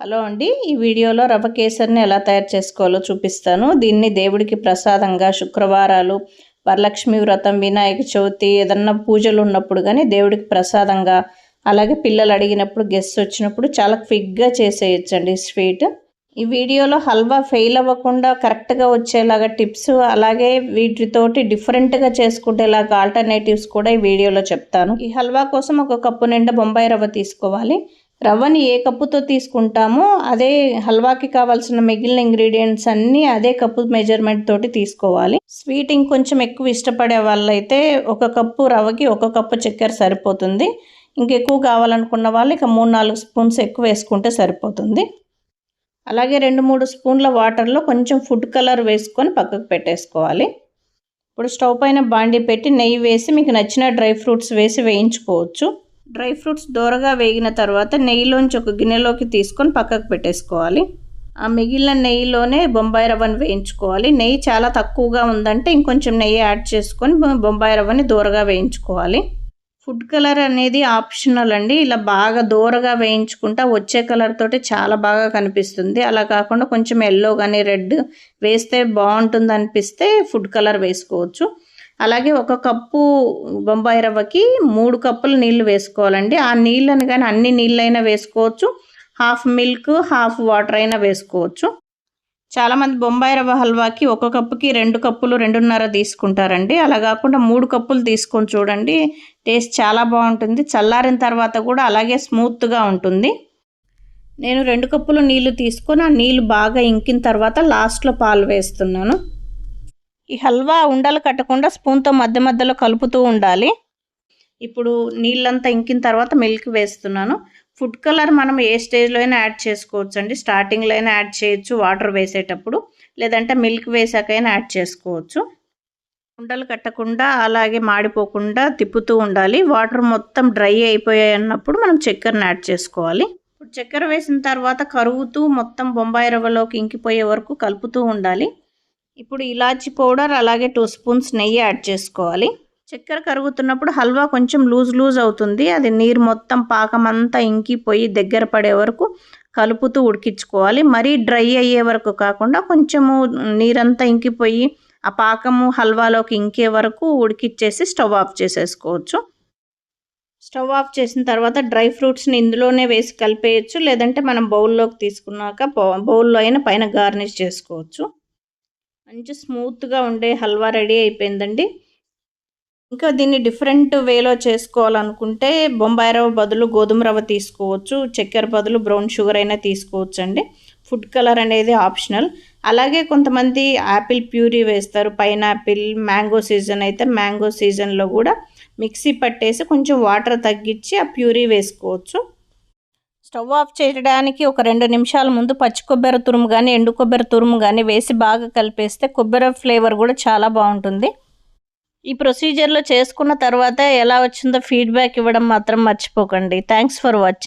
Hello అండి ఈ వీడియోలో రవ్వ కేసరిని ఎలా తయారు చేసుకోవాలో చూపిస్తాను. దీన్ని దేవుడికి ప్రసాదంగా శుక్రవారాలు వరలక్ష్మి వ్రతం వినాయక చవితి ఏదన్నా పూజలు ఉన్నప్పుడు కానీ దేవుడికి ప్రసాదంగా అలాగే పిల్లలు అడిగినప్పుడు గెస్ట్ వచ్చినప్పుడు చాలా క్విక్గా చేసేయచ్చండి స్వీట్. ఈ వీడియోలో హల్వా ఫెయిల్ అవ్వకుండా కరెక్ట్గా వచ్చేలాగా టిప్స్ అలాగే వీటితోటి డిఫరెంట్గా చేసుకునేలాగా ఆల్టర్నేటివ్స్ కూడా ఈ వీడియోలో చెప్తాను. ఈ హల్వా కోసం ఒక కప్పు నిండా బొంబాయి రవ్వ తీసుకోవాలి. రవ్వని ఏ కప్పుతో తీసుకుంటామో అదే హల్వాకి కావాల్సిన మిగిలిన ఇంగ్రీడియంట్స్ అన్నీ అదే కప్పు మెజర్మెంట్ తోటి తీసుకోవాలి. స్వీట్ ఇంకొంచెం ఎక్కువ ఇష్టపడే వాళ్ళైతే ఒక కప్పు రవ్వకి ఒక కప్పు చక్కెర సరిపోతుంది. ఇంకెక్కువ కావాలనుకున్న వాళ్ళు ఇక మూడు నాలుగు స్పూన్స్ ఎక్కువ వేసుకుంటే సరిపోతుంది. అలాగే రెండు మూడు స్పూన్ల వాటర్లో కొంచెం ఫుడ్ కలర్ వేసుకొని పక్కకు పెట్టేసుకోవాలి. ఇప్పుడు స్టవ్ పైన బాండి పెట్టి నెయ్యి వేసి మీకు నచ్చిన డ్రై ఫ్రూట్స్ వేసి వేయించుకోవచ్చు. డ్రై ఫ్రూట్స్ దోరగా వేగిన తర్వాత నెయ్యిలోంచి ఒక గిన్నెలోకి తీసుకొని పక్కకు పెట్టేసుకోవాలి. ఆ మిగిలిన నెయ్యిలోనే బొంబాయి రవ్వని వేయించుకోవాలి. నెయ్యి చాలా తక్కువగా ఉందంటే ఇంకొంచెం నెయ్యి యాడ్ చేసుకొని బొంబాయి రవ్వని దూరగా వేయించుకోవాలి. ఫుడ్ కలర్ అనేది ఆప్షనల్ అండి. ఇలా బాగా దూరగా వేయించుకుంటా వచ్చే కలర్ తోటి చాలా బాగా కనిపిస్తుంది. అలా కాకుండా కొంచెం ఎల్లో కానీ రెడ్ వేస్తే బాగుంటుంది అనిపిస్తే ఫుడ్ కలర్ వేసుకోవచ్చు. అలాగే ఒక కప్పు బొంబాయి రవ్వకి మూడు కప్పులు నీళ్ళు వేసుకోవాలండి. ఆ నీళ్ళని కానీ అన్ని నీళ్ళైనా వేసుకోవచ్చు. హాఫ్ మిల్క్ హాఫ్ వాటర్ అయినా వేసుకోవచ్చు. చాలామంది బొంబాయి రవ్వ హల్వాకి ఒక కప్పుకి రెండు కప్పులు రెండున్నర తీసుకుంటారండి. అలా కాకుండా మూడు కప్పులు తీసుకొని చూడండి. టేస్ట్ చాలా బాగుంటుంది. చల్లారిన తర్వాత కూడా అలాగే స్మూత్గా ఉంటుంది. నేను రెండు కప్పులు నీళ్ళు తీసుకొని ఆ నీళ్ళు బాగా ఇంకిన తర్వాత లాస్ట్లో పాలు వేస్తున్నాను. ఈ హల్వా ఉండలు కట్టకుండా స్పూన్తో మధ్య మధ్యలో కలుపుతూ ఉండాలి. ఇప్పుడు నీళ్ళంతా ఇంకిన తర్వాత మిల్క్ వేస్తున్నాను. ఫుడ్ కలర్ మనం ఏ స్టేజ్లో అయినా యాడ్ చేసుకోవచ్చు అండి స్టార్టింగ్లో అయినా యాడ్ చేయొచ్చు వాటర్ వేసేటప్పుడు. లేదంటే మిల్క్ వేసాకైనా యాడ్ చేసుకోవచ్చు. ఉండలు కట్టకుండా అలాగే మాడిపోకుండా తిప్పుతూ ఉండాలి. వాటర్ మొత్తం డ్రై అయిపోయాయి అన్నప్పుడు మనం చక్కెరను యాడ్ చేసుకోవాలి. ఇప్పుడు చక్కెర వేసిన తర్వాత కరుగుతూ మొత్తం బొంబాయి రవ్వలోకి ఇంకిపోయే వరకు కలుపుతూ ఉండాలి. ఇప్పుడు ఇలాచి పౌడర్ అలాగే టూ స్పూన్స్ నెయ్యి యాడ్ చేసుకోవాలి. చక్కెర కరుగుతున్నప్పుడు హల్వా కొంచెం లూజ్ లూజ్ అవుతుంది. అది నీరు మొత్తం పాకం అంతా ఇంకిపోయి దగ్గర పడే వరకు కలుపుతూ ఉడికించుకోవాలి. మరీ డ్రై అయ్యే వరకు కాకుండా కొంచెము నీరంతా ఇంకిపోయి ఆ పాకము హల్వాలోకి ఇంకే వరకు ఉడికిచ్చేసి స్టవ్ ఆఫ్ చేసేసుకోవచ్చు. స్టవ్ ఆఫ్ చేసిన తర్వాత డ్రై ఫ్రూట్స్ని ఇందులోనే వేసి కలిపేయచ్చు. లేదంటే మనం బౌల్లోకి తీసుకున్నాక బౌల్లో అయినా పైన గార్నిష్ చేసుకోవచ్చు. మంచి స్మూత్గా ఉండే హల్వా రెడీ అయిపోయిందండి. ఇంకా దీన్ని డిఫరెంట్ వేలో చేసుకోవాలనుకుంటే బొంబాయి రవ్వ బదులు గోధుమ రవ్వ తీసుకోవచ్చు చక్కెర బదులు బ్రౌన్ షుగర్ అయినా తీసుకోవచ్చు అండి ఫుడ్ కలర్ అనేది ఆప్షనల్. అలాగే కొంతమంది యాపిల్ ప్యూరీ వేస్తారు పైనాపిల్ మ్యాంగో సీజన్ అయితే మ్యాంగో సీజన్లో కూడా మిక్సీ పట్టేసి కొంచెం వాటర్ తగ్గించి ఆ ప్యూరీ వేసుకోవచ్చు. స్టవ్ ఆఫ్ చేయడానికి ఒక రెండు నిమిషాల ముందు పచ్చి కొబ్బరి తురుము కానీ ఎండు కొబ్బరి తురుము కానీ వేసి బాగా కలిపేస్తే కొబ్బరి ఫ్లేవర్ కూడా చాలా బాగుంటుంది. ఈ ప్రొసీజర్లో చేసుకున్న తర్వాత ఎలా వచ్చిందో ఫీడ్బ్యాక్ ఇవ్వడం మాత్రం మర్చిపోకండి. Thanks for watching